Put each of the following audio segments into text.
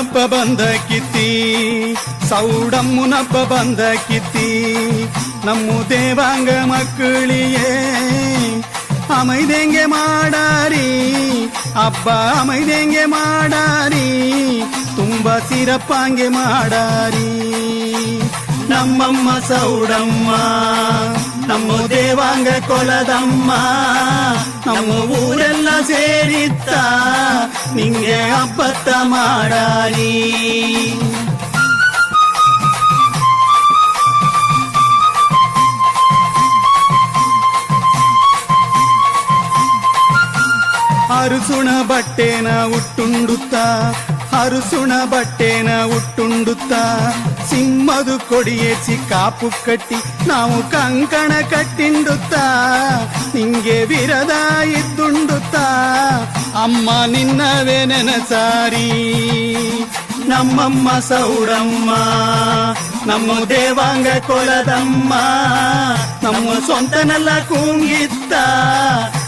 ಸೌಡಮ್ಮುನಪ್ಪ ಬಂದ ಕಿತ್ತಿ ಸೌಡಮ್ಮುನಪ್ಪ ಬಂದ ಕಿತ್ತಿ ನಮ್ಮ ದೇವಾಂಗ ಮಕ್ಕಳಿಗೆ அமைதெங்கே மாடாரி அப்பா அமைதெங்கே மாடாரி ತುಂಬ ಸಿರಪ್ಪಾಂಗೆ ಮಾಡಾರಿ ನಮ್ಮಮ್ಮ ಸೌಡಮ್ಮ ನಮ್ಮ ದೇವಾಂಗ ಕೊಲದಮ್ಮ ನಮ್ಮ ಊರೆಲ್ಲ ಸೇರಿತ್ತ ನಿಂಗೆ ಹಬ್ಬತ್ತ ಮಾಡಾರಿ ಹರುಸುಣ ಬಟ್ಟೆನ ಉಟ್ಟುಂಡುತ್ತ ಹರುಸುಣ ಬಟ್ಟೆನ ಉಟ್ಟುಂಡುತ್ತ ಸಿಂಹದು ಕೊಡಿಯೇಸಿ ಕಾಪು ಕಟ್ಟಿ ನಾವು ಕಂಕಣ ಕಟ್ಟಿಂಡುತ್ತ ನಿಂಗೆ ವಿರದ ಇದ್ದುಂಡುತ್ತ ಅಮ್ಮ ನಿನ್ನವೇ ನೆನಸಾರಿ ನಮ್ಮಮ್ಮ ಸೌಡಮ್ಮ ನಮ್ಮ ದೇವಾಂಗ ಕೊಲದಮ್ಮ ನಮ್ಮ ಸ್ವಂತನೆಲ್ಲ ಕೂಂಗಿತ್ತ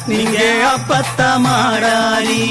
ನಿಂಗೆ ಅಪ್ಪತ್ತ ಮಾಡಾರಿ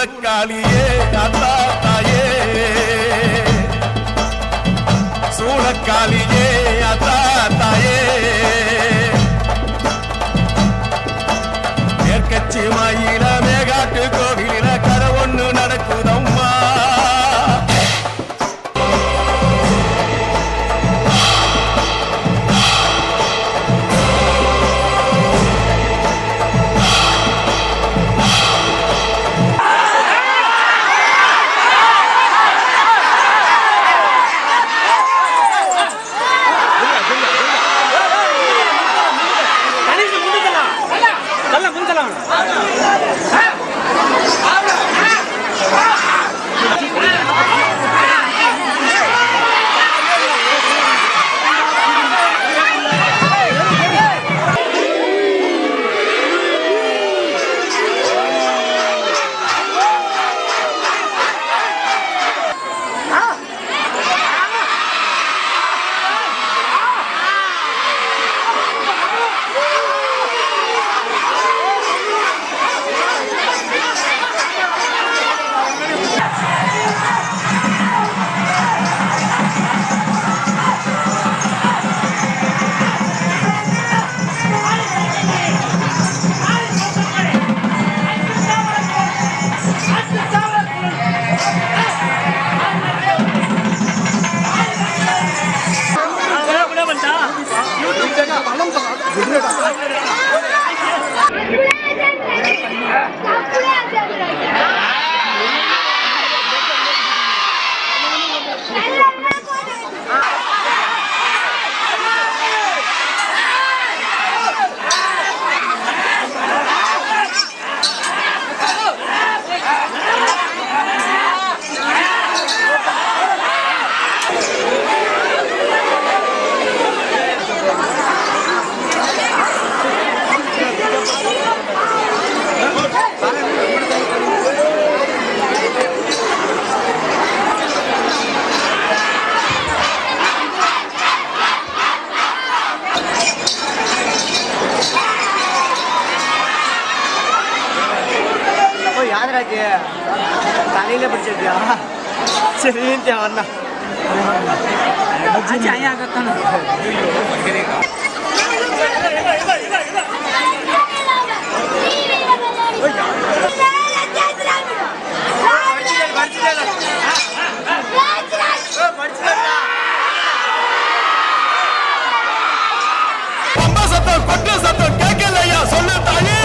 சூளக்காளியே தாத்தா தாயே சூளக்காளியே அத்தா தாயே மேற்கச்சி மாயி Ah! பேராக்கு தலையில பிடிச்சிருக்கியா? சரி வரணும். சத்தம் கொட்ட சத்தம் கேட்கலையா? சொல்லு தாயே.